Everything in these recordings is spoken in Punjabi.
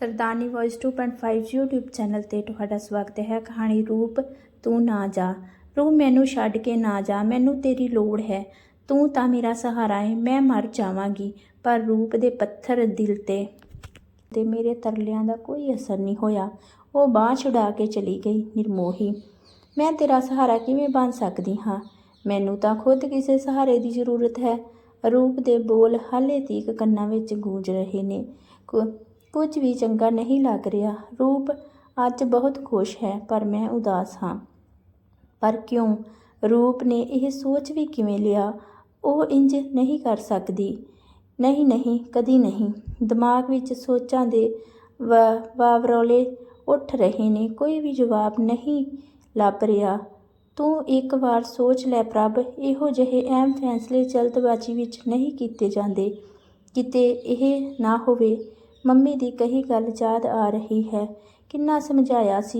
ਸਰਦਾਰਨੀ ਵੌਇਸ 2.5 YouTube ਚੈਨਲ ਤੇ ਤੁਹਾਡਾ ਸਵਾਗਤ ਹੈ। ਕਹਾਣੀ ਰੂਪ ਤੂੰ ਨਾ ਜਾ। ਰੂਪ, ਮੈਨੂੰ ਛੱਡ ਕੇ ਨਾ ਜਾ। ਮੈਨੂੰ ਤੇਰੀ ਲੋੜ ਹੈ। ਤੂੰ ਤਾਂ ਮੇਰਾ ਸਹਾਰਾ ਹੈ ਮੈਂ ਮਰ ਜਾਵਾਂਗੀ। ਪਰ ਰੂਪ ਦੇ ਪੱਥਰ ਦਿਲ ਤੇ ਤੇ ਮੇਰੇ ਤਰਲਿਆਂ ਦਾ ਕੋਈ ਅਸਰ ਨਹੀਂ ਹੋਇਆ। ਉਹ ਬਾਹ ਛੁਡਾ ਕੇ ਚਲੀ ਗਈ ਨਿਰਮੋਹੀ। ਮੈਂ ਤੇਰਾ ਸਹਾਰਾ ਕਿਵੇਂ ਬਣ ਸਕਦੀ ਹਾਂ? ਮੈਨੂੰ ਤਾਂ ਖੁਦ ਕਿਸੇ ਸਹਾਰੇ ਦੀ ਜ਼ਰੂਰਤ ਹੈ। ਰੂਪ ਦੇ ਬੋਲ ਹਾਲੇ ਤੀਕ ਕੰਨਾਂ ਵਿੱਚ ਗੂੰਜ ਰਹੇ ਨੇ। ਕੁਝ ਵੀ ਚੰਗਾ ਨਹੀਂ ਲੱਗ ਰਿਹਾ। ਰੂਪ ਅੱਜ ਬਹੁਤ ਖੁਸ਼ ਹੈ, ਪਰ ਮੈਂ ਉਦਾਸ ਹਾਂ। ਪਰ ਕਿਉਂ? ਰੂਪ ਨੇ ਇਹ ਸੋਚ ਵੀ ਕਿਵੇਂ ਲਿਆ? ਉਹ ਇੰਜ ਨਹੀਂ ਕਰ ਸਕਦੀ। ਨਹੀਂ ਨਹੀਂ, ਕਦੀ ਨਹੀਂ। ਦਿਮਾਗ ਵਿੱਚ ਸੋਚਾਂ ਦੇ ਵਾ- ਵਾਵਰੋਲੇ ਉੱਠ ਰਹੇ ਨੇ। ਕੋਈ ਵੀ ਜਵਾਬ ਨਹੀਂ ਲੱਭ ਰਿਹਾ। ਤੂੰ ਇੱਕ ਵਾਰ ਸੋਚ ਲੈ ਪ੍ਰਭ, ਇਹੋ ਜਿਹੇ ਅਹਿਮ ਫੈਸਲੇ ਜਲਦਬਾਜ਼ੀ ਵਿੱਚ ਨਹੀਂ ਕੀਤੇ ਜਾਂਦੇ। ਕਿਤੇ ਇਹ ਨਾ ਹੋਵੇ। ਮੰਮੀ ਦੀ ਕਹੀ ਗੱਲ ਯਾਦ ਆ ਰਹੀ ਹੈ। ਕਿੰਨਾ ਸਮਝਾਇਆ ਸੀ।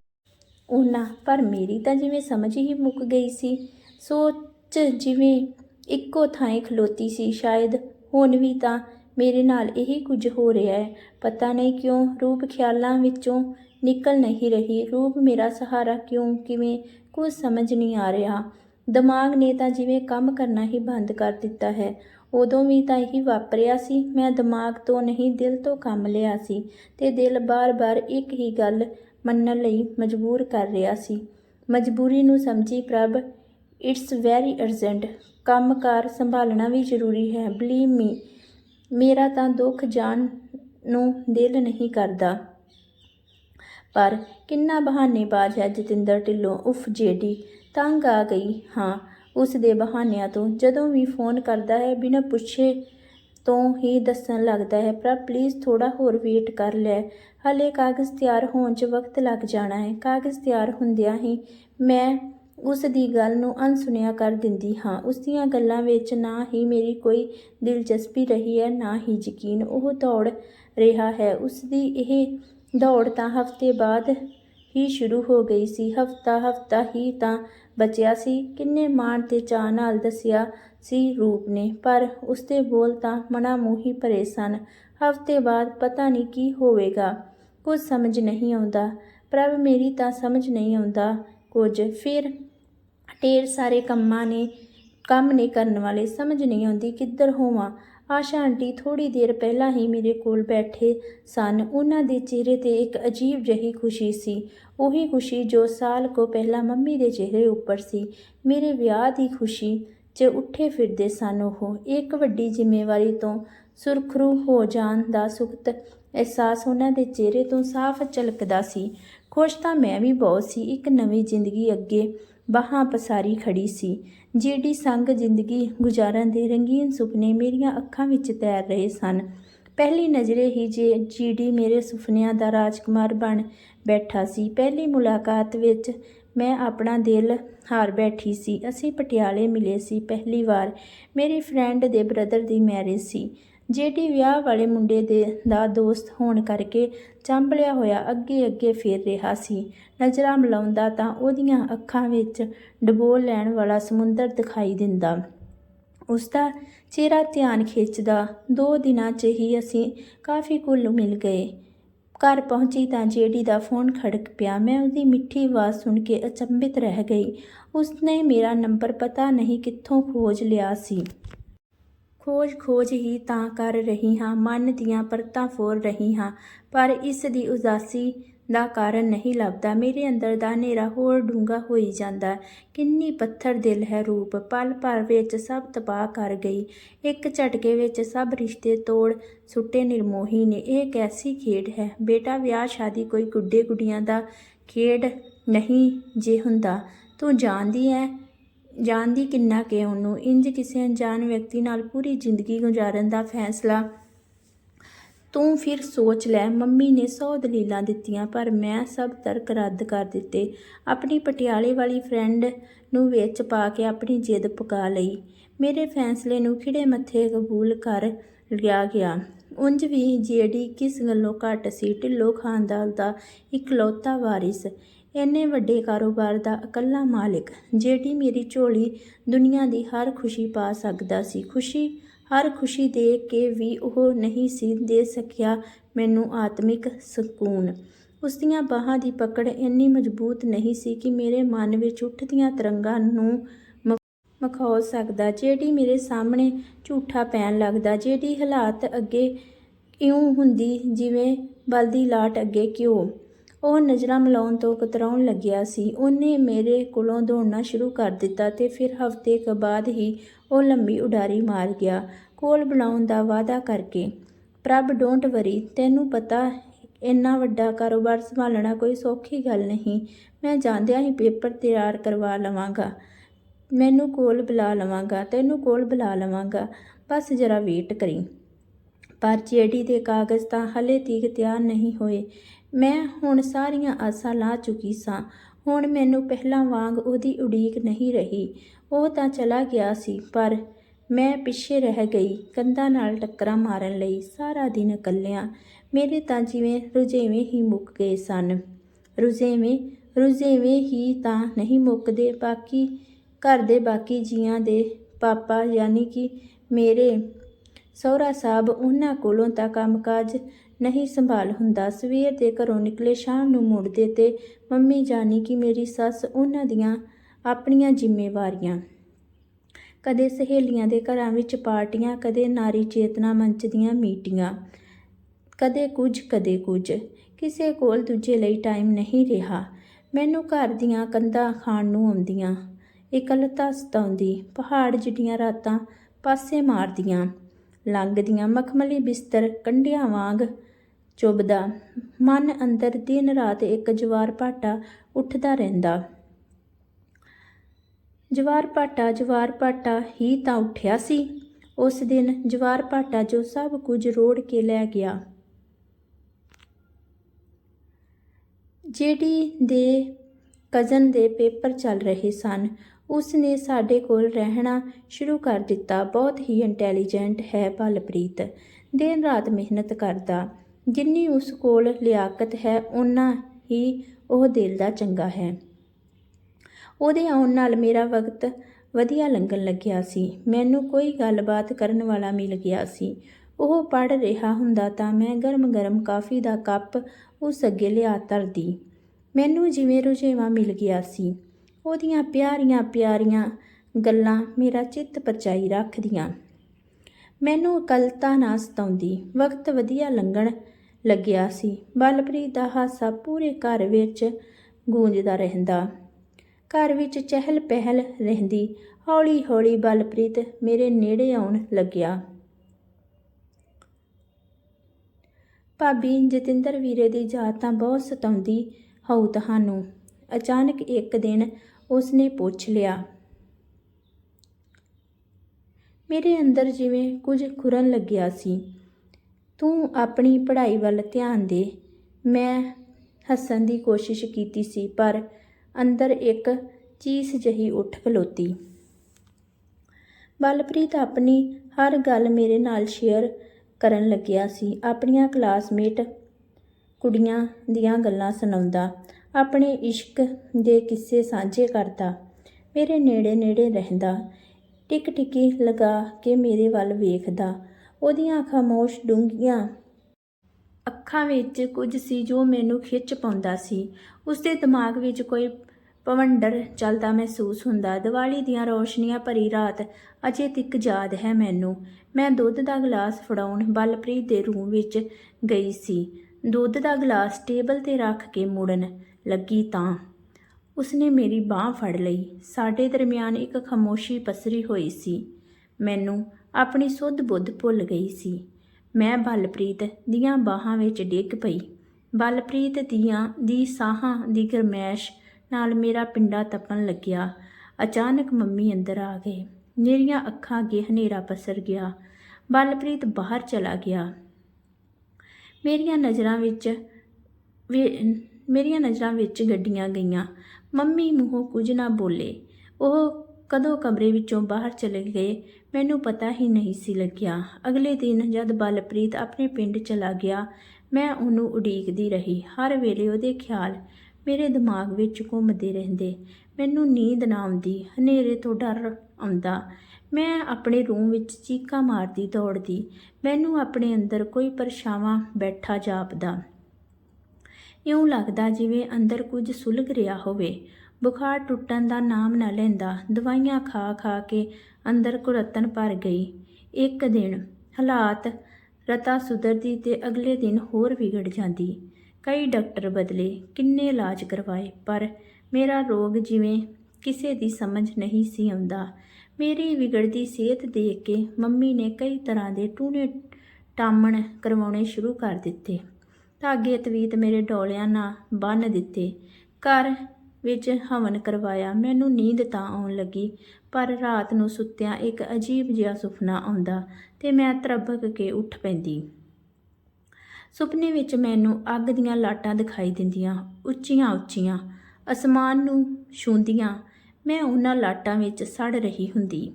ਉਹਨਾਂ, ਪਰ ਮੇਰੀ ਤਾਂ ਜਿਵੇਂ ਸਮਝ ਹੀ ਮੁੱਕ ਗਈ ਸੀ। ਸੋਚ ਜਿਵੇਂ ਇੱਕੋ ਥਾਂ ਖਲੋਤੀ ਸੀ ਸ਼ਾਇਦ। ਹੁਣ ਵੀ ਤਾਂ ਮੇਰੇ ਨਾਲ ਇਹੀ ਕੁਝ ਹੋ ਰਿਹਾ ਹੈ। ਪਤਾ ਨਹੀਂ ਕਿਉਂ ਰੂਪ ਖਿਆਲਾਂ ਵਿੱਚੋਂ ਨਿਕਲ ਨਹੀਂ ਰਹੀ। ਰੂਪ ਮੇਰਾ ਸਹਾਰਾ ਕਿਉਂ ਕਿਵੇਂ ਕੁਝ ਸਮਝ ਨਹੀਂ ਆ ਰਿਹਾ। ਦਿਮਾਗ ਨੇ ਤਾਂ ਜਿਵੇਂ ਕੰਮ ਕਰਨਾ ਹੀ ਬੰਦ ਕਰ ਦਿੱਤਾ ਹੈ। ਉਦੋਂ ਵੀ ਤਾਂ ਇਹੀ ਵਾਪਰਿਆ ਸੀ। ਮੈਂ ਦਿਮਾਗ ਤੋਂ ਨਹੀਂ, ਦਿਲ ਤੋਂ ਕੰਮ ਲਿਆ ਸੀ ਤੇ ਦਿਲ ਬਾਰ-ਬਾਰ ਇੱਕ ਹੀ ਗੱਲ ਮੰਨਣ ਲਈ ਮਜਬੂਰ ਕਰ ਰਿਹਾ ਸੀ। ਮਜਬੂਰੀ ਨੂੰ ਸਮਝੀ ਪ੍ਰਭ ਇਟਸ ਵੈਰੀ ਅਰਜੈਂਟ ਕੰਮਕਾਰ ਸੰਭਾਲਣਾ ਵੀ ਜ਼ਰੂਰੀ ਹੈ। ਬਲੀਵ ਮੀ ਮੇਰਾ ਤਾਂ ਦੁੱਖ ਜਾਣ ਨੂੰ ਦਿਲ ਨਹੀਂ ਕਰਦਾ। ਪਰ ਕਿੰਨਾ ਬਹਾਨੇਬਾਜ਼ ਹੈ ਜਤਿੰਦਰ ਢਿੱਲੋਂ। ਉਫ, ਜੇਡੀ, ਤੰਗ ਆ ਗਈ। ਹਾਂ ਉਸ ਦੇ ਬਹਾਨਿਆਂ ਤੋਂ ਜਦੋਂ ਵੀ ਫੋਨ ਕਰਦਾ ਹੈ, ਬਿਨਾਂ ਪੁੱਛੇ ਤੋਂ ਹੀ ਦੱਸਣ ਲੱਗਦਾ ਹੈ ਪਰ ਪਲੀਜ਼ ਥੋੜਾ ਹੋਰ ਵੇਟ ਕਰ ਲੈ। ਹਲੇ ਕਾਗਜ਼ ਤਿਆਰ ਹੋਣ 'ਚ ਵਕਤ ਲੱਗ ਜਾਣਾ ਹੈ। ਕਾਗਜ਼ ਤਿਆਰ ਹੁੰਦਿਆਂ ਹੀ ਮੈਂ ਉਸ ਦੀ ਗੱਲ ਨੂੰ ਅਣਸੁਣਿਆ ਕਰ ਦਿੰਦੀ ਹਾਂ। ਉਸ ਦੀਆਂ ਗੱਲਾਂ ਵਿੱਚ ਨਾ ਹੀ ਮੇਰੀ ਕੋਈ ਦਿਲਚਸਪੀ ਰਹੀ ਹੈ, ਨਾ ਹੀ ਯਕੀਨ ਉਹ ਦੌੜ ਰਿਹਾ ਹੈ। ਉਸ ਦੀ ਇਹ ਦੌੜ ਤਾਂ ਹਫ਼ਤੇ ਬਾਅਦ ਹੀ ਸ਼ੁਰੂ ਹੋ ਗਈ ਸੀ। ਹਫ਼ਤਾ ਹਫ਼ਤਾ ਹੀ ਤਾਂ ਬਚਿਆ ਸੀ। ਕਿੰਨੇ ਮਾਣ ਤੇ ਚਾਅ ਨਾਲ ਦੱਸਿਆ ਸੀ ਰੂਪ ਨੇ, ਪਰ ਉਸਦੇ ਬੋਲ ਤਾਂ ਮਨਾ ਮੂੰਹ ਭਰੇ ਸਨ। ਹਫ਼ਤੇ ਬਾਅਦ ਪਤਾ ਨਹੀਂ ਕੀ ਹੋਵੇਗਾ। ਕੁਝ ਸਮਝ ਨਹੀਂ ਆਉਂਦਾ। ਪ੍ਰਭ, ਮੇਰੀ ਤਾਂ ਸਮਝ ਨਹੀਂ ਆਉਂਦਾ। ਕੁਝ ਫਿਰ ਢੇਰ ਸਾਰੇ ਕੰਮਾਂ ਨੇ, ਕੰਮ ਨੇ ਕਰਨ ਵਾਲੇ ਸਮਝ ਨਹੀਂ ਆਉਂਦੀ ਕਿੱਧਰ ਹੋਵਾਂ। ਆਸ਼ਾ ਆਂਟੀ ਥੋੜੀ ਦੇਰ ਪਹਿਲਾਂ ਹੀ ਮੇਰੇ ਕੋਲ ਬੈਠੇ ਸਨ। ਉਹਨਾਂ ਦੇ ਚਿਹਰੇ ਤੇ ਇੱਕ ਅਜੀਬ ਜਿਹੀ ਖੁਸ਼ੀ ਸੀ। ਉਹੀ ਖੁਸ਼ੀ ਜੋ ਸਾਲ ਕੋ ਪਹਿਲਾਂ ਮੰਮੀ ਦੇ ਚਿਹਰੇ ਉੱਪਰ ਸੀ। ਮੇਰੇ ਵਿਆਹ ਦੀ ਖੁਸ਼ੀ 'ਚ ਉੱਠੇ ਫਿਰਦੇ ਸਨ ਉਹ। ਇੱਕ ਵੱਡੀ ਜ਼ਿੰਮੇਵਾਰੀ ਤੋਂ ਸੁਰਖਰੂ ਹੋ ਜਾਣ ਦਾ ਸੁਖਤ ਅਹਿਸਾਸ ਉਹਨਾਂ ਦੇ ਚਿਹਰੇ ਤੋਂ ਸਾਫ਼ ਝਲਕਦਾ ਸੀ। ਖੁਸ਼ ਤਾਂ ਮੈਂ ਵੀ ਬਹੁਤ ਸੀ। ਇੱਕ ਨਵੀਂ ਜ਼ਿੰਦਗੀ ਅੱਗੇ ਬਾਹਾਂ ਪਸਾਰੀ ਖੜੀ ਸੀ। ਜਿਹੜੀ ਸੰਗ ਜ਼ਿੰਦਗੀ ਗੁਜ਼ਾਰਨ ਦੇ ਰੰਗੀਨ ਸੁਪਨੇ ਮੇਰੀਆਂ ਅੱਖਾਂ ਵਿੱਚ ਤੈਰ ਰਹੇ ਸਨ। ਪਹਿਲੀ ਨਜ਼ਰੇ ਹੀ ਜੇ ਜੀਡੀ ਮੇਰੇ ਸੁਪਨਿਆਂ ਦਾ ਰਾਜਕੁਮਾਰ ਬਣ ਬੈਠਾ ਸੀ। ਪਹਿਲੀ ਮੁਲਾਕਾਤ ਵਿੱਚ ਮੈਂ ਆਪਣਾ ਦਿਲ ਹਾਰ ਬੈਠੀ ਸੀ। ਅਸੀਂ ਪਟਿਆਲੇ ਮਿਲੇ ਸੀ ਪਹਿਲੀ ਵਾਰ। ਮੇਰੀ ਫਰੈਂਡ ਦੇ ਬ੍ਰਦਰ ਦੀ ਮੈਰਿਜ ਸੀ। ਜਿਹੜੀ ਵਿਆਹ ਵਾਲੇ ਮੁੰਡੇ ਦੇ ਦਾ ਦੋਸਤ ਹੋਣ ਕਰਕੇ ਚੰਬਲਿਆ ਹੋਇਆ ਅੱਗੇ ਅੱਗੇ ਫੇਰ ਰਿਹਾ ਸੀ। ਨਜ਼ਰਾਂ ਮਿਲਾਉਂਦਾ ਤਾਂ ਉਹਦੀਆਂ ਅੱਖਾਂ ਵਿੱਚ ਡਬੋਲ ਲੈਣ ਵਾਲਾ ਸਮੁੰਦਰ ਦਿਖਾਈ ਦਿੰਦਾ। ਉਸ ਦਾ ਚਿਹਰਾ ਧਿਆਨ ਖਿੱਚਦਾ। ਦੋ ਦਿਨਾਂ 'ਚ ਹੀ ਅਸੀਂ ਕਾਫੀ ਕੁੱਲ ਮਿਲ ਗਏ। ਘਰ ਪਹੁੰਚੀ ਤਾਂ ਜੇਡੀ ਦਾ ਫੋਨ ਖੜਕ ਪਿਆ। ਮੈਂ ਉਹਦੀ ਮਿੱਠੀ ਆਵਾਜ਼ ਸੁਣ ਕੇ ਅਚੰਭਿਤ ਰਹਿ ਗਈ। ਉਸਨੇ ਮੇਰਾ ਨੰਬਰ ਪਤਾ ਨਹੀਂ ਕਿੱਥੋਂ ਖੋਜ ਲਿਆ ਸੀ। ਖੋਜ ਖੋਜ ਹੀ ਤਾਂ ਕਰ ਰਹੀ ਹਾਂ, ਮਨ ਦੀਆਂ ਪਰਤਾਂ ਫੋਰ ਰਹੀ ਹਾਂ, ਪਰ ਇਸ ਦੀ ਉਦਾਸੀ ਦਾ ਕਾਰਨ ਨਹੀਂ ਲੱਭਦਾ। ਮੇਰੇ ਅੰਦਰ ਦਾ ਹਨੇਰਾ ਹੋਰ ਡੂੰਘਾ ਹੋਈ ਜਾਂਦਾ। ਕਿੰਨੀ ਪੱਥਰ ਦਿਲ ਹੈ ਰੂਪ। ਪਲ ਭਰ ਵਿੱਚ ਸਭ ਤਬਾਹ ਕਰ ਗਈ। ਇੱਕ ਝਟਕੇ ਵਿੱਚ ਸਭ ਰਿਸ਼ਤੇ ਤੋੜ ਸੁੱਟੇ ਨਿਰਮੋਹੀ ਨੇ। ਇਹ ਕੈਸੀ ਖੇਡ ਹੈ? ਬੇਟਾ, ਵਿਆਹ, ਸ਼ਾਦੀ ਕੋਈ ਗੁੱਡੇ ਗੁੱਡੀਆਂ ਦਾ ਖੇਡ ਨਹੀਂ ਜੇ ਹੁੰਦਾ। ਤੂੰ ਜਾਣਦੀ ਹੈ ਜਾਣਦੀ ਕਿੰਨਾ ਕਿ ਉਹਨੂੰ? ਇੰਜ ਕਿਸੇ ਅਣਜਾਣ ਵਿਅਕਤੀ ਨਾਲ ਪੂਰੀ ਜ਼ਿੰਦਗੀ ਗੁਜ਼ਾਰਨ ਦਾ ਫੈਸਲਾ ਤੂੰ ਫਿਰ ਸੋਚ ਲੈ, ਮੰਮੀ ਨੇ ਸੌ ਦਲੀਲਾਂ ਦਿੱਤੀਆਂ, ਪਰ ਮੈਂ ਸਭ ਤਰਕ ਰੱਦ ਕਰ ਦਿੱਤੇ। ਆਪਣੀ ਪਟਿਆਲੇ ਵਾਲੀ ਫਰੈਂਡ ਨੂੰ ਵਿੱਚ ਪਾ ਕੇ ਆਪਣੀ ਜਿੱਦ ਪਕਾ ਲਈ। ਮੇਰੇ ਫੈਸਲੇ ਨੂੰ ਖਿੜੇ ਮੱਥੇ ਕਬੂਲ ਕਰ ਲਿਆ ਗਿਆ। ਉਂਝ ਵੀ ਜਿਹੜੀ ਕਿਸ ਗੱਲੋਂ ਘੱਟ ਸੀ, ਢਿੱਲੋਂ ਖਾਨਦਾਨ ਦਾ ਇਕਲੌਤਾ ਵਾਰਿਸ। ਇੰਨੇ ਵੱਡੇ ਕਾਰੋਬਾਰ ਦਾ ਇਕੱਲਾ ਮਾਲਿਕ ਜਿਹੜੀ ਮੇਰੀ ਝੋਲੀ ਦੁਨੀਆ ਦੀ ਹਰ ਖੁਸ਼ੀ ਪਾ ਸਕਦਾ ਸੀ। ਖੁਸ਼ੀ ਹਰ ਖੁਸ਼ੀ ਦੇ ਕੇ ਵੀ ਉਹ ਨਹੀਂ ਸੀ ਦੇ ਸਕਿਆ ਮੈਨੂੰ ਆਤਮਿਕ ਸਕੂਨ। ਉਸ ਦੀਆਂ ਬਾਹਾਂ ਦੀ ਪਕੜ ਇੰਨੀ ਮਜ਼ਬੂਤ ਨਹੀਂ ਸੀ ਕਿ ਮੇਰੇ ਮਨ ਵਿੱਚ ਉੱਠਦੀਆਂ ਤਰੰਗਾਂ ਨੂੰ ਮ- ਮਖੌਲ ਸਕਦਾ। ਜਿਹੜੀ ਮੇਰੇ ਸਾਹਮਣੇ ਝੂਠਾ ਪੈਣ ਲੱਗਦਾ, ਜਿਹੜੀ ਹਾਲਾਤ ਅੱਗੇ ਇਉਂ ਹੁੰਦੀ, ਜਿਵੇਂ ਬਲਦੀ ਲਾਟ ਅੱਗੇ ਕਿਉਂ ਉਹ ਨਜ਼ਰਾਂ ਮਿਲਾਉਣ ਤੋਂ ਕਤਰਾਉਣ ਲੱਗਿਆ ਸੀ। ਉਹਨੇ ਮੇਰੇ ਕੋਲੋਂ ਦੌੜਨਾ ਸ਼ੁਰੂ ਕਰ ਦਿੱਤਾ ਤੇ ਫਿਰ ਹਫ਼ਤੇ ਕ ਬਾਅਦ ਹੀ ਉਹ ਲੰਮੀ ਉਡਾਰੀ ਮਾਰ ਗਿਆ। ਕੋਲ ਬੁਲਾਉਣ ਦਾ ਵਾਅਦਾ ਕਰਕੇ, ਪ੍ਰਭ, ਡੋਂਟ ਵਰੀ, ਤੈਨੂੰ ਪਤਾ ਇੰਨਾ ਵੱਡਾ ਕਾਰੋਬਾਰ ਸੰਭਾਲਣਾ ਕੋਈ ਸੌਖੀ ਗੱਲ ਨਹੀਂ। ਮੈਂ ਜਾਂਦਿਆਂ ਹੀ ਪੇਪਰ ਤਿਆਰ ਕਰਵਾ ਲਵਾਂਗਾ। ਮੈਨੂੰ ਕੋਲ ਬੁਲਾ ਲਵਾਂਗਾ, ਤੈਨੂੰ ਕੋਲ ਬੁਲਾ ਲਵਾਂਗਾ। ਬਸ ਜਰਾ ਵੇਟ ਕਰੀ ਪਰ ਜੀਡੀ ਦੇ ਕਾਗਜ਼ ਤਾਂ ਹਲੇ ਤੀਕ ਤਿਆਰ ਨਹੀਂ ਹੋਏ। ਮੈਂ ਹੁਣ ਸਾਰੀਆਂ ਆਸਾਂ ਲਾ ਚੁੱਕੀ ਸਾਂ। ਹੁਣ ਮੈਨੂੰ ਪਹਿਲਾਂ ਵਾਂਗ ਉਹਦੀ ਉਡੀਕ ਨਹੀਂ ਰਹੀ। ਉਹ ਤਾਂ ਚਲਾ ਗਿਆ ਸੀ, ਪਰ ਮੈਂ ਪਿੱਛੇ ਰਹਿ ਗਈ, ਕੰਧਾਂ ਨਾਲ ਟੱਕਰਾਂ ਮਾਰਨ ਲਈ, ਸਾਰਾ ਦਿਨ ਇਕੱਲਿਆਂ। ਮੇਰੇ ਤਾਂ ਜਿਵੇਂ ਰੁਝੇਵੇਂ ਹੀ ਮੁੱਕ ਗਏ ਸਨ। ਰੁਝੇਵੇਂ ਰੁਝੇਵੇਂ ਹੀ ਤਾਂ ਨਹੀਂ ਮੁੱਕਦੇ, ਬਾਕੀ ਘਰ ਦੇ ਬਾਕੀ ਜੀਆਂ ਦੇ ਪਾਪਾ, ਯਾਨੀ ਕਿ ਮੇਰੇ ਸਹੁਰਾ ਸਾਹਿਬ ਉਹਨਾਂ ਕੋਲੋਂ ਤਾਂ ਕੰਮਕਾਜ ਨਹੀਂ ਸੰਭਾਲ ਹੁੰਦਾ। ਸਵੇਰ ਦੇ ਘਰੋਂ ਨਿਕਲੇ, ਸ਼ਾਮ ਨੂੰ ਮੁੜਦੇ ਤੇ ਮੰਮੀ ਜਾਨੀ ਕਿ ਮੇਰੀ ਸੱਸ ਉਹਨਾਂ ਦੀਆਂ ਆਪਣੀਆਂ ਜ਼ਿੰਮੇਵਾਰੀਆਂ। ਕਦੇ ਸਹੇਲੀਆਂ ਦੇ ਘਰਾਂ ਵਿੱਚ ਪਾਰਟੀਆਂ, ਕਦੇ ਨਾਰੀ ਚੇਤਨਾ ਮੰਚ ਦੀਆਂ ਮੀਟਿੰਗਾਂ, ਕਦੇ ਕੁਝ ਕਦੇ ਕੁਝ। ਕਿਸੇ ਕੋਲ ਦੂਜੇ ਲਈ ਟਾਈਮ ਨਹੀਂ ਰਿਹਾ। ਮੈਨੂੰ ਘਰ ਦੀਆਂ ਕੰਧਾਂ ਖਾਣ ਨੂੰ ਆਉਂਦੀਆਂ, ਇਕੱਲਤਾ ਸਤਾਉਂਦੀ, ਪਹਾੜ ਜਿੱਡੀਆਂ ਰਾਤਾਂ ਪਾਸੇ ਮਾਰਦੀਆਂ। ਲੰਘਦੀਆਂ ਮਖਮਲੀ ਬਿਸਤਰ ਕੰਢਿਆਂ ਵਾਂਗ ਚੁੱਭਦਾ। ਮਨ ਅੰਦਰ ਦਿਨ ਰਾਤ ਇੱਕ ਜਵਾਰ ਭਾਟਾ ਉੱਠਦਾ ਰਹਿੰਦਾ। ਜਵਾਰ ਭਾਟਾ ਜਵਾਰ ਭਾਟਾ ਹੀ ਤਾਂ ਉੱਠਿਆ ਸੀ। ਉਸ ਦਿਨ ਜਵਾਰ ਭਾਟਾ ਜੋ ਸਭ ਕੁਝ ਰੋੜ ਕੇ ਲੈ ਗਿਆ। ਜਿਹੜੀ ਦੇ ਕਜ਼ਨ ਦੇ ਪੇਪਰ ਚੱਲ ਰਹੇ ਸਨ ਉਸ ਨੇ ਸਾਡੇ ਕੋਲ ਰਹਿਣਾ ਸ਼ੁਰੂ ਕਰ ਦਿੱਤਾ। ਬਹੁਤ ਹੀ ਇੰਟੈਲੀਜੈਂਟ ਹੈ ਬਲਪ੍ਰੀਤ। ਦਿਨ ਰਾਤ ਮਿਹਨਤ ਕਰਦਾ। ਜਿੰਨੀ ਉਸ ਕੋਲ ਲਿਆਕਤ ਹੈ ਉਨਾ ਹੀ ਉਹ ਦਿਲ ਦਾ ਚੰਗਾ ਹੈ। ਉਹਦੇ ਆਉਣ ਨਾਲ ਮੇਰਾ ਵਕਤ ਵਧੀਆ ਲੰਘਣ ਲੱਗਿਆ ਸੀ। ਮੈਨੂੰ ਕੋਈ ਗੱਲਬਾਤ ਕਰਨ ਵਾਲਾ ਮਿਲ ਗਿਆ ਸੀ। ਉਹ ਪੜ ਰਿਹਾ ਹੁੰਦਾ ਤਾਂ ਮੈਂ ਗਰਮ-ਗਰਮ ਕਾਫੀ ਦਾ ਕੱਪ ਉਸ ਅੱਗੇ ਲਿਆ ਧਰਦੀ। ਮੈਨੂੰ ਜਿਵੇਂ ਰੁਝੇਵਾਂ ਮਿਲ ਗਿਆ ਸੀ। ਉਹਦੀਆਂ ਪਿਆਰੀਆਂ ਪਿਆਰੀਆਂ ਗੱਲਾਂ ਮੇਰਾ ਚਿੱਤ ਪਰਚਾਈ ਰੱਖਦੀਆਂ। ਮੈਨੂੰ ਇਕੱਲਤਾ ਨਾ ਸਤਾਉਂਦੀ। ਵਕਤ ਵਧੀਆ ਲੰਘਣ ਲੱਗਿਆ ਸੀ। ਬਲਪ੍ਰੀਤ ਦਾ ਹਾਸਾ ਪੂਰੇ ਘਰ ਵਿੱਚ ਗੂੰਜਦਾ ਰਹਿੰਦਾ। ਘਰ ਵਿੱਚ ਚਹਿਲ ਪਹਿਲ ਰਹਿੰਦੀ। ਹੌਲੀ ਹੌਲੀ ਬਲਪ੍ਰੀਤ ਮੇਰੇ ਨੇੜੇ ਆਉਣ ਲੱਗਿਆ। ਭਾਬੀ ਜਤਿੰਦਰ ਵੀਰੇ ਦੀ ਯਾਦ ਤਾਂ ਬਹੁਤ ਸਤਾਉਂਦੀ ਹੋਊ ਤੁਹਾਨੂੰ। ਅਚਾਨਕ ਇੱਕ ਦਿਨ ਉਸਨੇ ਪੁੱਛ ਲਿਆ, ਮੇਰੇ ਅੰਦਰ ਜਿਵੇਂ ਕੁਝ ਖੁਰਨ ਲੱਗਿਆ ਸੀ, ਤੂੰ ਆਪਣੀ ਪੜ੍ਹਾਈ ਵੱਲ ਧਿਆਨ ਦੇ। ਮੈਂ ਹੱਸਣ ਦੀ ਕੋਸ਼ਿਸ਼ ਕੀਤੀ ਸੀ, ਪਰ ਅੰਦਰ ਇੱਕ ਚੀਸ ਜਹੀ ਉੱਠ ਖਲੋਤੀ। ਬਲਪ੍ਰੀਤ ਆਪਣੀ ਹਰ ਗੱਲ ਮੇਰੇ ਨਾਲ ਸ਼ੇਅਰ ਕਰਨ ਲੱਗਿਆ ਸੀ। ਆਪਣੀਆਂ ਕਲਾਸਮੇਟ ਕੁੜੀਆਂ ਦੀਆਂ ਗੱਲਾਂ ਸੁਣਾਉਂਦਾ ਆਪਣੇ ਇਸ਼ਕ ਦੇ ਕਿੱਸੇ ਸਾਂਝੇ ਕਰਦਾ। ਮੇਰੇ ਨੇੜੇ ਨੇੜੇ ਰਹਿੰਦਾ। ਟਿਕ ਟਿਕੀ ਲਗਾ ਕੇ ਮੇਰੇ ਵੱਲ ਵੇਖਦਾ। ਉਹਦੀਆਂ ਖਾਮੋਸ਼ ਡੂੰਘੀਆਂ। ਅੱਖਾਂ ਵਿੱਚ ਕੁਝ ਸੀ ਜੋ ਮੈਨੂੰ ਖਿੱਚ ਪਾਉਂਦਾ ਸੀ। ਉਸਦੇ ਦਿਮਾਗ ਵਿੱਚ ਕੋਈ ਪਵੰਡਰ ਚੱਲਦਾ ਮਹਿਸੂਸ ਹੁੰਦਾ। ਦੀਵਾਲੀ ਦੀਆਂ ਰੋਸ਼ਨੀਆਂ ਭਰੀ ਰਾਤ ਅਜੇ ਤੱਕ ਯਾਦ ਹੈ ਮੈਨੂੰ। ਮੈਂ ਦੁੱਧ ਦਾ ਗਲਾਸ ਫੜਾਉਣ ਬਲਪ੍ਰੀਤ ਦੇ ਰੂਮ ਵਿੱਚ ਗਈ ਸੀ। ਦੁੱਧ ਦਾ ਗਲਾਸ ਟੇਬਲ ਤੇ ਰੱਖ ਕੇ ਮੁੜਨ। ਲੱਗੀ ਤਾਂ। ਉਸਨੇ ਮੇਰੀ ਬਾਹ ਫੜ ਲਈ। ਸਾਡੇ ਦਰਮਿਆਨ ਇੱਕ ਖਾਮੋਸ਼ੀ ਪਸਰੀ ਹੋਈ ਸੀ। ਮੈਨੂੰ ਆਪਣੀ ਸੁੱਧ ਬੁੱਧ ਭੁੱਲ ਗਈ ਸੀ। ਮੈਂ ਬਲਪ੍ਰੀਤ ਦੀਆਂ ਬਾਹਾਂ ਵਿੱਚ ਡਿੱਗ ਪਈ। ਬਲਪ੍ਰੀਤ ਦੀਆਂ ਦੀ ਸਾਹਾਂ ਦੀ ਗਰਮੈਸ਼ ਨਾਲ ਮੇਰਾ ਪਿੰਡਾ ਤਪਣ ਲੱਗਿਆ। ਅਚਾਨਕ ਮੰਮੀ ਅੰਦਰ ਆ ਗਏ। ਮੇਰੀਆਂ ਅੱਖਾਂ ਅੱਗੇ ਹਨੇਰਾ ਪਸਰ ਗਿਆ। ਬਲਪ੍ਰੀਤ ਬਾਹਰ ਚਲਾ ਗਿਆ। ਮੇਰੀਆਂ ਨਜ਼ਰਾਂ ਵਿੱਚ ਮੇਰੀਆਂ ਨਜ਼ਰਾਂ ਵਿੱਚ ਗੱਡੀਆਂ ਗਈਆਂ। ਮੰਮੀ ਮੂੰਹੋਂ ਕੁਝ ਨਾ ਬੋਲੇ। ਉਹ ਕਦੋਂ ਕਮਰੇ ਵਿੱਚੋਂ ਬਾਹਰ ਚਲੇ ਗਏ, ਮੈਨੂੰ ਪਤਾ ਹੀ ਨਹੀਂ ਸੀ ਲੱਗਿਆ। ਅਗਲੇ ਦਿਨ ਜਦ ਬਲਪ੍ਰੀਤ ਆਪਣੇ ਪਿੰਡ ਚਲਾ ਗਿਆ, ਮੈਂ ਉਹਨੂੰ ਉਡੀਕਦੀ ਰਹੀ। ਹਰ ਵੇਲੇ ਉਹਦੇ ਖਿਆਲ ਮੇਰੇ ਦਿਮਾਗ ਵਿੱਚ ਘੁੰਮਦੇ ਰਹਿੰਦੇ। ਮੈਨੂੰ ਨੀਂਦ ਨਾ ਆਉਂਦੀ, ਹਨੇਰੇ ਤੋਂ ਡਰ ਆਉਂਦਾ। ਮੈਂ ਆਪਣੇ ਰੂਮ ਵਿੱਚ ਚੀਕਾਂ ਮਾਰਦੀ ਦੌੜਦੀ, ਮੈਨੂੰ ਆਪਣੇ ਅੰਦਰ ਕੋਈ ਪਰਛਾਵਾਂ ਬੈਠਾ ਜਾਪਦਾ। ਇਉਂ ਲੱਗਦਾ ਜਿਵੇਂ ਅੰਦਰ ਕੁਝ ਸੁਲਗ ਰਿਹਾ ਹੋਵੇ। ਬੁਖਾਰ ਟੁੱਟਣ ਦਾ ਨਾਮ ਨਾ ਲੈਂਦਾ, ਦਵਾਈਆਂ ਖਾ ਖਾ ਕੇ ਅੰਦਰ ਕੁਰਤਨ ਭਰ ਗਈ। ਇੱਕ ਦਿਨ ਹਾਲਾਤ ਰਤਾ ਸੁਧਰਦੀ ਤੇ ਅਗਲੇ ਦਿਨ ਹੋਰ ਵਿਗੜ ਜਾਂਦੀ। ਕਈ ਡਾਕਟਰ ਬਦਲੇ ਕਿੰਨੇ ਇਲਾਜ ਕਰਵਾਏ, ਪਰ ਮੇਰਾ ਰੋਗ ਜਿਵੇਂ ਕਿਸੇ ਦੀ ਸਮਝ ਨਹੀਂ ਸੀ ਆਉਂਦਾ। ਮੇਰੀ ਵਿਗੜਦੀ ਸਿਹਤ ਦੇਖ ਕੇ ਮੰਮੀ ਨੇ ਕਈ ਤਰ੍ਹਾਂ ਦੇ ਟੂਣੇ ਟਾਮਣ ਕਰਵਾਉਣੇ ਸ਼ੁਰੂ ਕਰ ਦਿੱਤੇ। ਧਾਗੇ ਤਵੀਤ ਮੇਰੇ ਡੋਲਿਆਂ ਨਾਲ ਬੰਨ ਦਿੱਤੇ। ਘਰ ਵਿੱਚ ਹਵਨ ਕਰਵਾਇਆ। ਮੈਨੂੰ ਨੀਂਦ ਤਾਂ ਆਉਣ ਲੱਗੀ, ਪਰ ਰਾਤ ਨੂੰ ਸੁੱਤਿਆਂ ਇੱਕ ਅਜੀਬ ਜਿਹਾ ਸੁਪਨਾ ਆਉਂਦਾ ਤੇ ਮੈਂ ਤਰਬਕ ਕੇ ਉੱਠ ਪੈਂਦੀ। ਸੁਪਨੇ ਵਿੱਚ ਮੈਨੂੰ ਅੱਗ ਦੀਆਂ ਲਾਟਾਂ ਦਿਖਾਈ ਦਿੰਦੀਆਂ, ਉੱਚੀਆਂ ਉੱਚੀਆਂ, ਅਸਮਾਨ ਨੂੰ ਛੂੰਦੀਆਂ ਮੈਂ ਉਹਨਾਂ ਲਾਟਾਂ ਵਿੱਚ ਸੜ ਰਹੀ ਹੁੰਦੀ।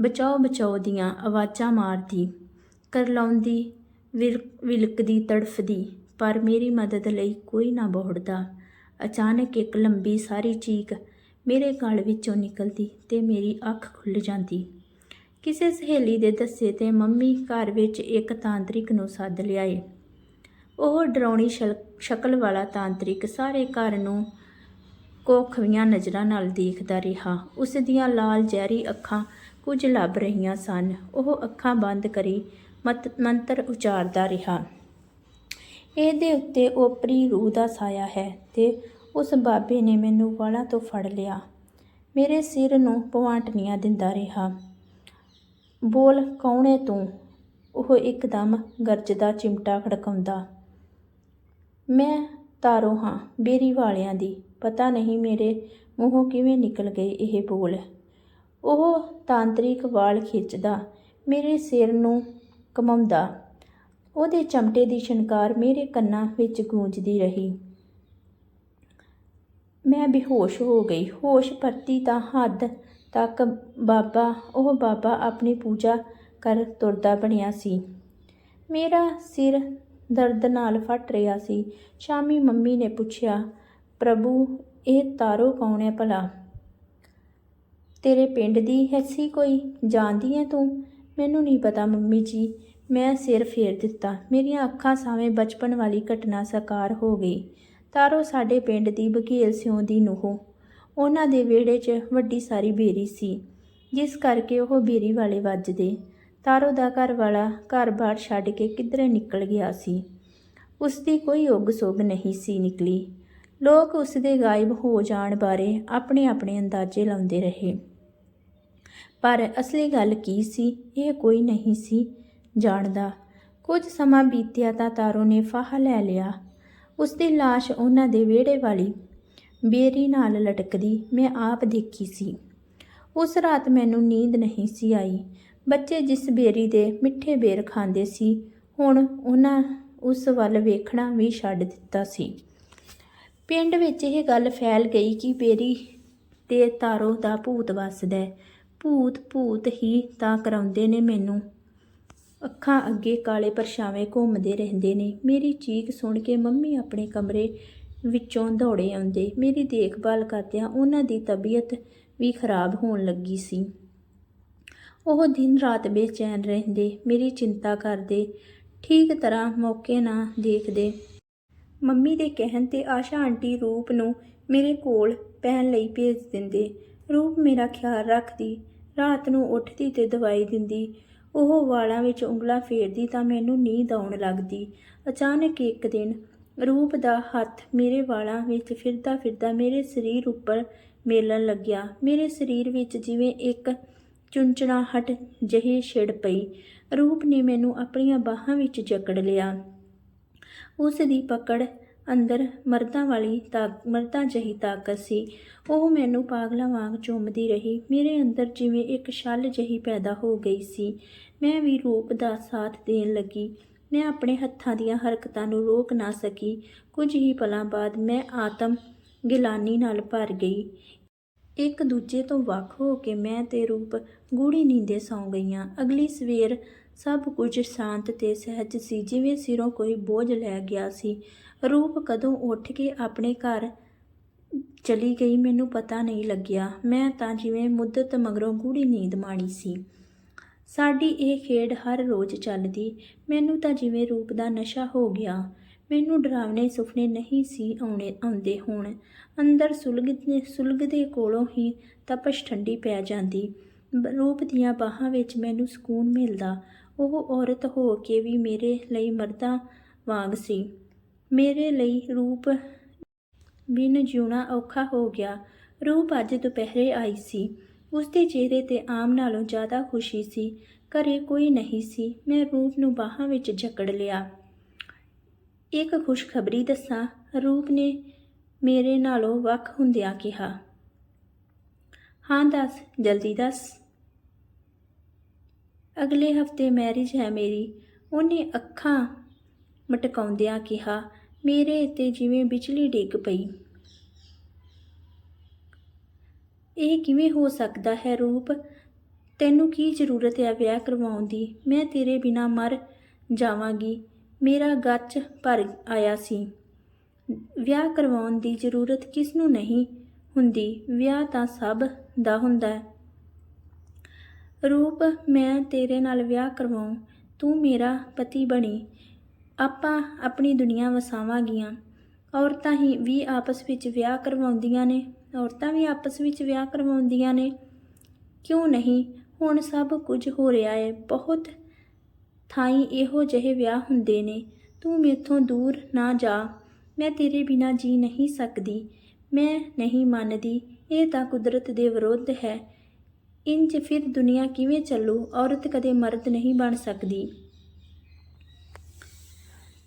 ਬਚਾਓ ਬਚਾਓ ਦੀਆਂ ਆਵਾਜ਼ਾਂ ਮਾਰਦੀ, ਕਰਲਾਉਂਦੀ, ਵਿਲ- ਵਿਲਕਦੀ, ਤੜਫਦੀ। ਪਰ ਮੇਰੀ ਮਦਦ ਲਈ ਕੋਈ ਨਾ ਬੋੜਦਾ ਅਚਾਨਕ ਇੱਕ ਲੰਬੀ ਸਾਰੀ ਚੀਕ ਮੇਰੇ ਗਲ ਵਿੱਚੋਂ ਨਿਕਲਦੀ ਤੇ ਮੇਰੀ ਅੱਖ ਖੁੱਲ ਜਾਂਦੀ। ਕਿਸੇ ਸਹੇਲੀ ਦੇ ਦੱਸੇ ਤੇ ਮੰਮੀ ਘਰ ਵਿੱਚ ਇੱਕ ਤਾਂਤਰਿਕ ਨੂੰ ਸੱਦ ਲਿਆਏ। ਉਹ ਡਰਾਉਣੀ ਸ਼ਲ- ਸ਼ਕਲ ਵਾਲਾ ਤਾਂਤਰਿਕ ਸਾਰੇ ਘਰ ਨੂੰ ਕੋਖਵੀਆਂ ਨਜ਼ਰਾਂ ਨਾਲ ਦੇਖਦਾ ਰਿਹਾ। ਉਸ ਦੀਆਂ ਲਾਲ ਜ਼ਹਿਰੀ ਅੱਖਾਂ ਕੁਝ ਲੱਭ ਰਹੀਆਂ ਸਨ। ਉਹ ਅੱਖਾਂ ਬੰਦ ਕਰੀ ਮਤ, ਮੰਤਰ ਉਚਾਰਦਾ ਰਿਹਾ। ਇਹਦੇ ਉੱਤੇ ਓਪਰੀ ਰੂਹ ਦਾ ਸਾਇਆ ਹੈ ਤੇ ਉਸ ਬਾਬੇ ਨੇ ਮੈਨੂੰ ਵਾਲਾਂ ਤੋਂ ਫੜ ਲਿਆ। ਮੇਰੇ ਸਿਰ ਨੂੰ ਪਵਾਂਟਨੀਆਂ ਦਿੰਦਾ ਰਿਹਾ। ਬੋਲ, ਕੌਣ ਹੈ ਤੂੰ? ਉਹ ਇੱਕਦਮ ਗਰਜਦਾ ਚਿਮਟਾ ਖੜਕਾਉਂਦਾ। ਮੈਂ ਤਾਰੋ ਹਾਂ, ਬੇਰੀ ਵਾਲਿਆਂ ਦੀ। ਪਤਾ ਨਹੀਂ ਮੇਰੇ ਮੂੰਹੋਂ ਕਿਵੇਂ ਨਿਕਲ ਗਏ ਇਹ ਬੋਲ। ਉਹ ਤਾਂਤਰਿਕ ਵਾਲ ਖਿੱਚਦਾ, ਮੇਰੇ ਸਿਰ ਨੂੰ ਕਮਾਉਂਦਾ। ਉਹਦੇ ਚਮਟੇ ਦੀ ਛਣਕਾਰ ਮੇਰੇ ਕੰਨਾਂ ਵਿੱਚ ਗੂੰਜਦੀ ਰਹੀ। ਮੈਂ ਬੇਹੋਸ਼ ਹੋ ਗਈ। ਹੋਸ਼ ਪਰਤੀ ਤਾਂ ਹੱਦ ਤੱਕ ਬਾਬਾ, ਉਹ ਬਾਬਾ ਆਪਣੀ ਪੂਜਾ ਕਰ ਤੁਰਦਾ ਬਣਿਆ ਸੀ। ਮੇਰਾ ਸਿਰ ਦਰਦ ਨਾਲ ਫਟ ਰਿਹਾ ਸੀ। ਸ਼ਾਮੀ ਮੰਮੀ ਨੇ ਪੁੱਛਿਆ, ਪ੍ਰਭੂ, ਇਹ ਤਾਰੋ ਕੌਣ ਹੈ ਭਲਾ? ਤੇਰੇ ਪਿੰਡ ਦੀ ਹੈਸੀ ਕੋਈ ਜਾਣਦੀ ਹੈ ਤੂੰ? ਮੈਨੂੰ ਨਹੀਂ ਪਤਾ ਮੰਮੀ ਜੀ। ਮੈਂ ਸਿਰ ਫੇਰ ਦਿੱਤਾ। ਮੇਰੀਆਂ ਅੱਖਾਂ ਸਾਹਮਣੇ ਬਚਪਨ ਵਾਲੀ ਘਟਨਾ ਸਾਕਾਰ ਹੋ ਗਈ। ਤਾਰੋ ਸਾਡੇ ਪਿੰਡ ਦੀ ਬਘੇਲ ਸਿਉਂ ਦੀ ਨੂੰਹ। ਉਹਨਾਂ ਦੇ ਵਿਹੜੇ 'ਚ ਵੱਡੀ ਸਾਰੀ ਬੇਰੀ ਸੀ, ਜਿਸ ਕਰਕੇ ਉਹ ਬੇਰੀ ਵਾਲੇ ਵੱਜਦੇ। ਤਾਰੋ ਦਾ ਘਰ ਵਾਲਾ ਘਰ-ਬਾਰ ਛੱਡ ਕੇ ਕਿੱਧਰੇ ਨਿਕਲ ਗਿਆ ਸੀ। ਉਸ ਦੀ ਕੋਈ ਉਗ ਸੁਗ ਨਹੀਂ ਸੀ ਨਿਕਲੀ। ਲੋਕ ਉਸ ਦੇ ਗਾਇਬ ਹੋ ਜਾਣ ਬਾਰੇ ਆਪਣੇ ਆਪਣੇ ਅੰਦਾਜ਼ੇ ਲਾਉਂਦੇ ਰਹੇ। ਪਰ ਅਸਲੀ ਗੱਲ ਕੀ ਸੀ, ਇਹ ਕੋਈ ਨਹੀਂ ਸੀ। ਜਾਣਦਾ। ਕੁਝ ਸਮਾਂ ਬੀਤਿਆ ਤਾਂ ਤਾਰੋ ਨੇ ਫਾਹਾ ਲੈ ਲਿਆ। ਉਸ ਦੀ ਲਾਸ਼ ਉਹਨਾਂ ਦੇ ਵਿਹੜੇ ਵਾਲੀ ਬੇਰੀ ਨਾਲ ਲਟਕਦੀ ਮੈਂ ਆਪ ਦੇਖੀ ਸੀ। ਉਸ ਰਾਤ ਮੈਨੂੰ ਨੀਂਦ ਨਹੀਂ ਸੀ ਆਈ। ਬੱਚੇ ਜਿਸ ਬੇਰੀ ਦੇ ਮਿੱਠੇ ਬੇਰ ਖਾਂਦੇ ਸੀ, ਹੁਣ ਉਹਨਾਂ ਉਸ ਵੱਲ ਵੇਖਣਾ ਵੀ ਛੱਡ ਦਿੱਤਾ ਸੀ। ਪਿੰਡ ਵਿੱਚ ਇਹ ਗੱਲ ਫੈਲ ਗਈ ਕਿ ਬੇਰੀ ਤੇ ਤਾਰੋ ਦਾ ਭੂਤ ਵੱਸਦਾ ਭੂਤ ਭੂਤ ਹੀ ਤਾਂ ਕਰਾਉਂਦੇ ਨੇ ਮੈਨੂੰ। ਅੱਖਾਂ ਅੱਗੇ ਕਾਲੇ ਪਰਛਾਵੇਂ ਘੁੰਮਦੇ ਰਹਿੰਦੇ ਨੇ। ਮੇਰੀ ਚੀਕ ਸੁਣ ਕੇ ਮੰਮੀ ਆਪਣੇ ਕਮਰੇ ਵਿੱਚੋਂ ਦੌੜੇ ਆਉਂਦੇ। ਮੇਰੀ ਦੇਖਭਾਲ ਕਰਦਿਆਂ ਉਹਨਾਂ ਦੀ ਤਬੀਅਤ ਵੀ ਖਰਾਬ ਹੋਣ ਲੱਗੀ ਸੀ। ਉਹ ਦਿਨ ਰਾਤ ਬੇਚੈਨ ਰਹਿੰਦੇ। ਮੇਰੀ ਚਿੰਤਾ ਕਰਦੇ। ਠੀਕ ਤਰ੍ਹਾਂ ਮੌਕੇ ਨਾ ਦੇਖਦੇ। ਮੰਮੀ ਦੇ ਕਹਿਣ ਤੇ ਆਸ਼ਾ ਆਂਟੀ ਰੂਪ ਨੂੰ ਮੇਰੇ ਕੋਲ ਪੈਣ ਲਈ ਭੇਜ ਦਿੰਦੇ। ਰੂਪ ਮੇਰਾ ਖਿਆਲ ਰੱਖਦੀ। ਰਾਤ ਨੂੰ ਉੱਠਦੀ ਤੇ ਦਵਾਈ ਦਿੰਦੀ। ਉਹ ਵਾਲਾਂ ਵਿੱਚ ਉਂਗਲਾਂ ਫੇਰਦੀ ਤਾਂ ਮੈਨੂੰ ਨੀਂਦ ਆਉਣ ਲੱਗਦੀ। ਅਚਾਨਕ ਇੱਕ ਦਿਨ ਰੂਪ ਦਾ ਹੱਥ ਮੇਰੇ ਵਾਲਾਂ ਵਿੱਚ ਫਿਰਦਾ ਫਿਰਦਾ ਮੇਰੇ ਸਰੀਰ ਉੱਪਰ ਮੇਲਣ ਲੱਗਿਆ। ਮੇਰੇ ਸਰੀਰ ਵਿੱਚ ਜਿਵੇਂ ਇੱਕ ਚੁੰਚਣਾਹਟ ਜਿਹੀ ਛਿੜ ਪਈ। ਰੂਪ ਨੇ ਮੈਨੂੰ ਆਪਣੀਆਂ ਬਾਹਾਂ ਵਿੱਚ ਜਕੜ ਲਿਆ। ਉਸ ਦੀ ਪਕੜ ਅੰਦਰ ਮਰਦਾਂ ਵਾਲੀ ਤਾਕ, ਮਰਦਾਂ ਜਹੀ ਤਾਕਤ ਸੀ। ਉਹ ਮੈਨੂੰ ਪਾਗਲਾਂ ਵਾਂਗ ਚੁੰਮਦੀ ਰਹੀ। ਮੇਰੇ ਅੰਦਰ ਜਿਵੇਂ ਇੱਕ ਛਲ ਜਹੀ ਪੈਦਾ ਹੋ ਗਈ ਸੀ। ਮੈਂ ਵੀ ਰੂਪ ਦਾ ਸਾਥ ਦੇਣ ਲੱਗੀ। ਮੈਂ ਆਪਣੇ ਹੱਥਾਂ ਦੀਆਂ ਹਰਕਤਾਂ ਨੂੰ ਰੋਕ ਨਾ ਸਕੀ। ਕੁਝ ਹੀ ਪਲਾਂ ਬਾਅਦ ਮੈਂ ਆਤਮ ਗਿਲਾਨੀ ਨਾਲ ਭਰ ਗਈ। ਇੱਕ ਦੂਜੇ ਤੋਂ ਵੱਖ ਹੋ ਕੇ ਮੈਂ ਤੇ ਰੂਪ ਗੂੜੀ ਨੀਂਦੇ ਸੌਂ ਗਈਆਂ। ਅਗਲੀ ਸਵੇਰ ਸਭ ਕੁਝ ਸ਼ਾਂਤ ਤੇ ਸਹਿਜ ਸੀ। ਜਿਵੇਂ ਸਿਰੋਂ ਕੋਈ ਬੋਝ ਲੈ ਗਿਆ ਸੀ। ਰੂਪ ਕਦੋਂ ਉੱਠ ਕੇ ਆਪਣੇ ਘਰ ਚਲੀ ਗਈ ਮੈਨੂੰ ਪਤਾ ਨਹੀਂ ਲੱਗਿਆ। ਮੈਂ ਤਾਂ ਜਿਵੇਂ ਮੁੱਦਤ ਮਗਰੋਂ ਗੂੜੀ ਨੀਂਦ ਮਾਣੀ ਸੀ। ਸਾਡੀ ਇਹ ਖੇਡ ਹਰ ਰੋਜ਼ ਚੱਲਦੀ। ਮੈਨੂੰ ਤਾਂ ਜਿਵੇਂ ਰੂਪ ਦਾ ਨਸ਼ਾ ਹੋ ਗਿਆ। ਮੈਨੂੰ ਡਰਾਵਣੇ ਸੁਪਨੇ ਨਹੀਂ ਸੀ ਆਉਣੇ, ਆਉਂਦੇ ਹੁਣ। ਅੰਦਰ ਸੁਲਗਦੇ ਸੁਲਗਦੇ ਕੋਲੋਂ ਹੀ ਤਪਸ਼ ਠੰਡੀ ਪੈ ਜਾਂਦੀ। ਰੂਪ ਦੀਆਂ ਬਾਹਾਂ ਵਿੱਚ ਮੈਨੂੰ ਸਕੂਨ ਮਿਲਦਾ। ਉਹ ਔਰਤ ਹੋ ਕੇ ਵੀ ਮੇਰੇ ਲਈ ਮਰਦਾਂ ਵਾਂਗ ਸੀ। ਮੇਰੇ ਲਈ ਰੂਪ ਬਿਨ ਜਿਉਣਾ ਔਖਾ ਹੋ ਗਿਆ। ਰੂਪ ਅੱਜ ਦੁਪਹਿਰੇ ਆਈ ਸੀ। ਉਸਦੇ ਚਿਹਰੇ ਤੇ ਆਮ ਨਾਲੋਂ ਜ਼ਿਆਦਾ ਖੁਸ਼ੀ ਸੀ। ਘਰੇ ਕੋਈ ਨਹੀਂ ਸੀ। ਮੈਂ ਰੂਪ ਨੂੰ ਬਾਹਾਂ ਵਿੱਚ ਜਕੜ ਲਿਆ। ਇੱਕ ਖੁਸ਼ਖਬਰੀ ਦੱਸਾਂ, ਰੂਪ ਨੇ ਮੇਰੇ ਨਾਲੋਂ ਵੱਖ ਹੁੰਦਿਆਂ ਕਿਹਾ। ਹਾਂ, ਦੱਸ, ਜਲਦੀ ਦੱਸ। ਅਗਲੇ ਹਫ਼ਤੇ ਮੈਰਿਜ ਹੈ ਮੇਰੀ। ਉਹਨੇ ਅੱਖਾਂ ਮਟਕਾਉਂਦਿਆਂ ਕਿਹਾ, ਮੇਰੇ ਤੇ ਜਿਵੇਂ ਬਿਜਲੀ ਡਿੱਗ ਪਈ। ਇਹ ਕਿਵੇਂ ਹੋ ਸਕਦਾ ਹੈ ਰੂਪ? ਤੈਨੂੰ ਕੀ ਜ਼ਰੂਰਤ ਹੈ ਵਿਆਹ ਕਰਵਾਉਣ ਦੀ? ਮੈਂ ਤੇਰੇ ਬਿਨਾ ਮਰ ਜਾਵਾਂਗੀ। ਮੇਰਾ ਗੱਚ ਭਰ ਆਇਆ ਸੀ। ਵਿਆਹ ਕਰਵਾਉਣ ਦੀ ਜ਼ਰੂਰਤ ਕਿਸ ਨੂੰ ਨਹੀਂ ਹੁੰਦੀ? ਵਿਆਹ ਤਾਂ ਸਭ ਦਾ ਹੁੰਦਾ ਹੈ। ਰੂਪ, ਮੈਂ ਤੇਰੇ ਨਾਲ ਵਿਆਹ ਕਰਵਾਉਂ। ਤੂੰ ਮੇਰਾ ਪਤੀ ਬਣੀ। ਆਪਾਂ ਆਪਣੀ ਦੁਨੀਆ ਵਸਾਵਾਂਗੀਆਂ ਔਰਤਾਂ ਹੀ ਵੀ ਆਪਸ ਵਿੱਚ ਵਿਆਹ ਕਰਵਾਉਂਦੀਆਂ ਨੇ। ਔਰਤਾਂ ਵੀ ਆਪਸ ਵਿੱਚ ਵਿਆਹ ਕਰਵਾਉਂਦੀਆਂ ਨੇ। ਕਿਉਂ ਨਹੀਂ? ਹੁਣ ਸਭ ਕੁਝ ਹੋ ਰਿਹਾ ਹੈ ਬਹੁਤ ਥਾਈ ਇਹੋ ਜਿਹੇ ਵਿਆਹ ਹੁੰਦੇ ਨੇ। ਤੂੰ ਮੇਥੋਂ ਦੂਰ ਨਾ ਜਾ। ਮੈਂ ਤੇਰੇ ਬਿਨਾ ਜੀ ਨਹੀਂ ਸਕਦੀ। ਮੈਂ ਨਹੀਂ ਮੰਨਦੀ। ਇਹ ਤਾਂ ਕੁਦਰਤ ਦੇ ਵਿਰੁੱਧ ਹੈ। ਇੰਜ ਫਿਰ ਦੁਨੀਆ ਕਿਵੇਂ ਚੱਲੂ? ਔਰਤ ਕਦੇ ਮਰਦ ਨਹੀਂ ਬਣ ਸਕਦੀ।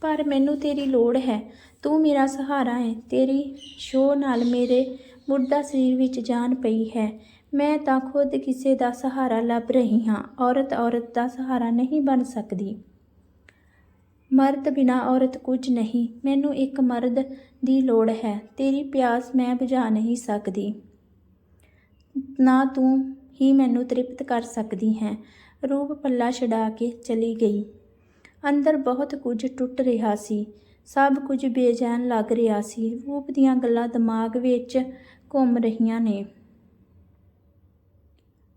ਪਰ ਮੈਨੂੰ ਤੇਰੀ ਲੋੜ ਹੈ। ਤੂੰ ਮੇਰਾ ਸਹਾਰਾ ਹੈ ਤੇਰੀ ਸ਼ੋਅ ਨਾਲ ਮੇਰੇ ਮੁਰਦਾ ਸਰੀਰ ਵਿੱਚ ਜਾਨ ਪਈ ਹੈ। ਮੈਂ ਤਾਂ ਖੁਦ ਕਿਸੇ ਦਾ ਸਹਾਰਾ ਲੱਭ ਰਹੀ ਹਾਂ। ਔਰਤ ਔਰਤ ਦਾ ਸਹਾਰਾ ਨਹੀਂ ਬਣ ਸਕਦੀ। ਮਰਦ ਬਿਨਾ ਔਰਤ ਕੁਝ ਨਹੀਂ। ਮੈਨੂੰ ਇੱਕ ਮਰਦ ਦੀ ਲੋੜ ਹੈ। ਤੇਰੀ ਪਿਆਸ ਮੈਂ ਬੁਝਾ ਨਹੀਂ ਸਕਦੀ। ਨਾ ਤੂੰ ਹੀ ਮੈਨੂੰ ਤ੍ਰਿਪਤ ਕਰ ਸਕਦੀ ਹੈ। ਰੂਪ ਪੱਲਾ ਛਡਾ ਕੇ ਚਲੀ ਗਈ। ਅੰਦਰ ਬਹੁਤ ਕੁਝ ਟੁੱਟ ਰਿਹਾ ਸੀ। ਸਭ ਕੁਝ ਬੇਜੈਨ ਲੱਗ ਰਿਹਾ ਸੀ। ਰੂਪ ਦੀਆਂ ਗੱਲਾਂ ਦਿਮਾਗ ਵਿੱਚ ਘੁੰਮ ਰਹੀਆਂ ਨੇ।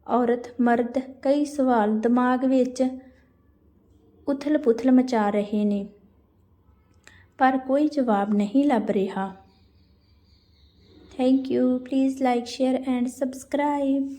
ਔਰਤ, ਮਰਦ, ਕਈ ਸਵਾਲ ਦਿਮਾਗ ਵਿੱਚ ਉਥਲ-ਪੁਥਲ ਮਚਾ ਰਹੇ ਨੇ। ਪਰ ਕੋਈ ਜਵਾਬ ਨਹੀਂ ਲੱਭ ਰਿਹਾ। Thank you please like share and subscribe